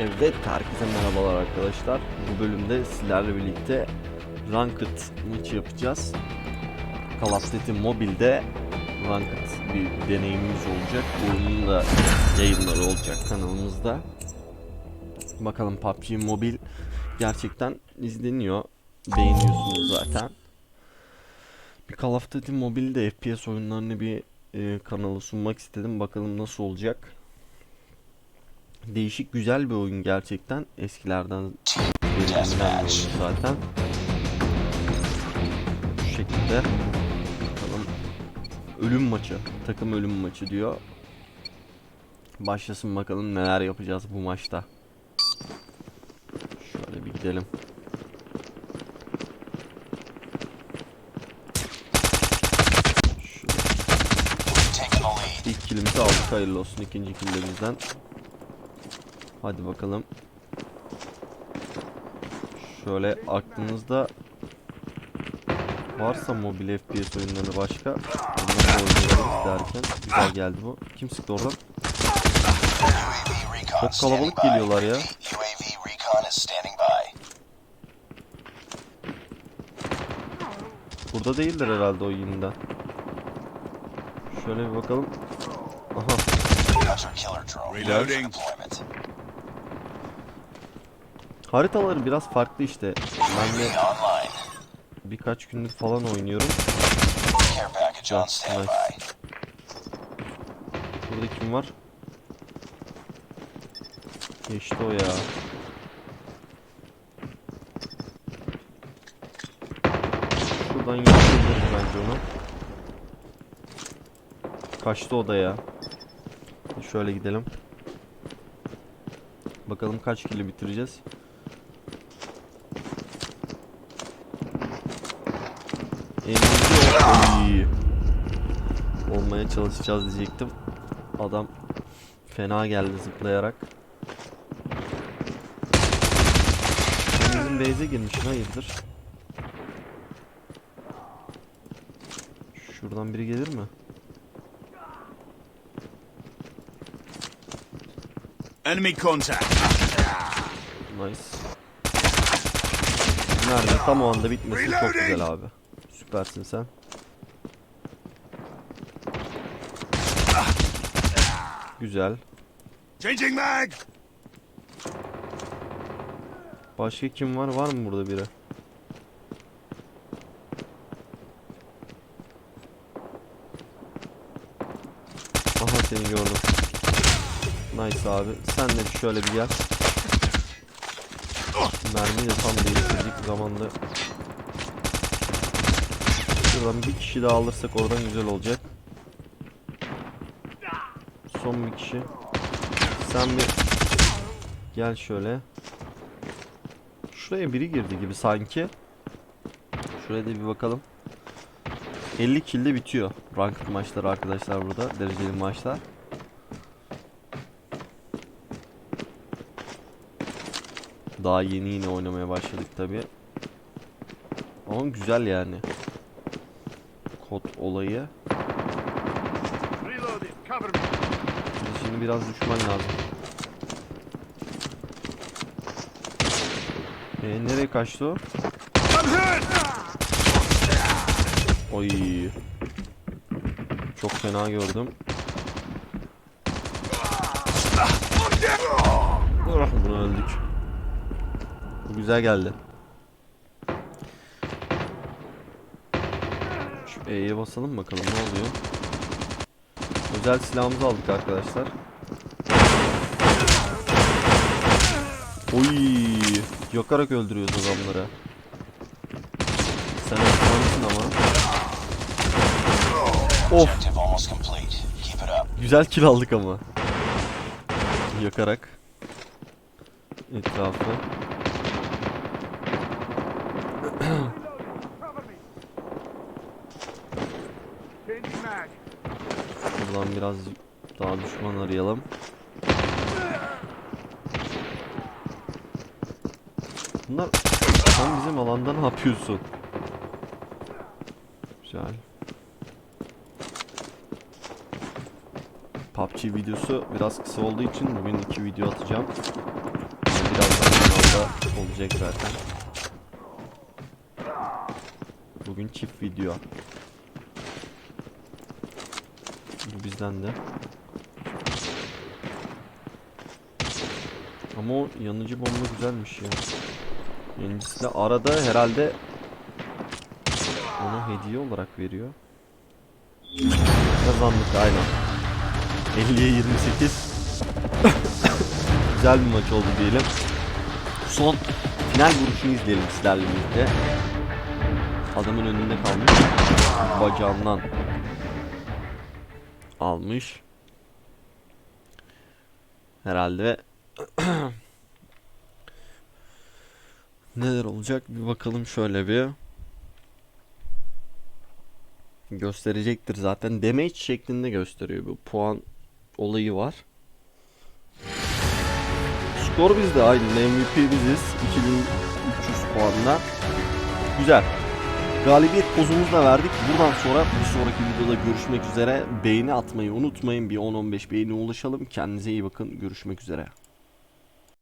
Evet, herkese merhabalar arkadaşlar. Bu bölümde sizlerle birlikte Ranked maçı yapacağız. Call of Duty Mobile'de Ranked bir deneyimimiz olacak. Bu oyunun da yayınları olacak kanalımızda. Bakalım PUBG Mobile gerçekten izleniyor. Beğeniyorsunuz zaten. Bir Call of Duty Mobile'de FPS oyunlarını bir e, kanala sunmak istedim. Bakalım nasıl olacak. Değişik güzel bir oyun gerçekten. Eskilerden bir zaten. Şu şekilde. Bakalım. Ölüm maçı. Takım ölüm maçı diyor. Başlasın bakalım neler yapacağız bu maçta. Şöyle bir gidelim. Şöyle. İlk killimizi aldık hayırlı olsun ikinci killimizden. Hadi bakalım. Şöyle aklınızda varsa mobil FPS oyunları başka derken güzel geldi bu. Kim sıktı oradan? Çok kalabalık geliyorlar ya. Burada değildir herhalde o yeniden. Şöyle bir bakalım. Aha Reloading. Haritaları biraz farklı işte. Ben de birkaç gündür falan oynuyorum. Burada kim var? Geçti o ya. Şuradan geçebiliriz bence onu. Kaçtı o da ya. Şöyle gidelim. Bakalım kaç kili bitireceğiz. Elimizi olmaya çalışacağız diyecektim. Adam fena geldi zıplayarak. Bizim base'e girmişsin hayırdır? Şuradan biri gelir mi? Enemy contact. Nice. Nerede? Tam o anda bitmesi çok güzel abi. Süpersin sen. Güzel. Changing mag. Başka kim var? Var mı burada biri? Aha seni gördüm. Nice abi. Sen de şöyle bir gel. Mermiyi de tam değiştirdik zamanda. Şuradan bir kişi daha alırsak oradan güzel olacak. Son bir kişi. Sen bir gel şöyle. Şuraya biri girdi gibi sanki. Şuraya da bir bakalım. 50 kilde bitiyor ranked maçlar arkadaşlar burada. Dereceli maçlar. Daha yeni yeni oynamaya başladık tabi. Ama güzel yani. Kod olayı. Bize Şimdi biraz düşman lazım. Ee, nereye kaçtı o? Oy. Çok fena gördüm. Ah, Bunu öldük. Bu güzel geldi. E'ye basalım bakalım ne oluyor. Özel silahımızı aldık arkadaşlar. Oy, yakarak öldürüyoruz adamları. Sen öldürmüşsün ama. Of, güzel kill aldık ama. Yakarak etrafı. Changing mag. Buradan biraz daha düşman arayalım. Bunlar sen bizim alanda ne yapıyorsun? Güzel. PUBG videosu biraz kısa olduğu için bugün iki video atacağım. Burada olacak zaten. Bugün çift video. Bu bizden de. Ama o yanıcı bomba güzelmiş ya. Yanıcısı da arada herhalde ona hediye olarak veriyor. Kazandık aynen. 50'ye 28. Güzel bir maç oldu diyelim. Son final vuruşunu izleyelim sizlerle birlikte. Adamın önünde kalmış. Bacağından almış. Herhalde neler olacak bir bakalım şöyle bir gösterecektir zaten damage şeklinde gösteriyor bu puan olayı var. Skor bizde aynı MVP biziz 2300 puanla. Güzel. Galibiyet pozumuzu da verdik. Buradan sonra bir sonraki videoda görüşmek üzere. Beğeni atmayı unutmayın. Bir 10-15 beğeni ulaşalım. Kendinize iyi bakın. Görüşmek üzere.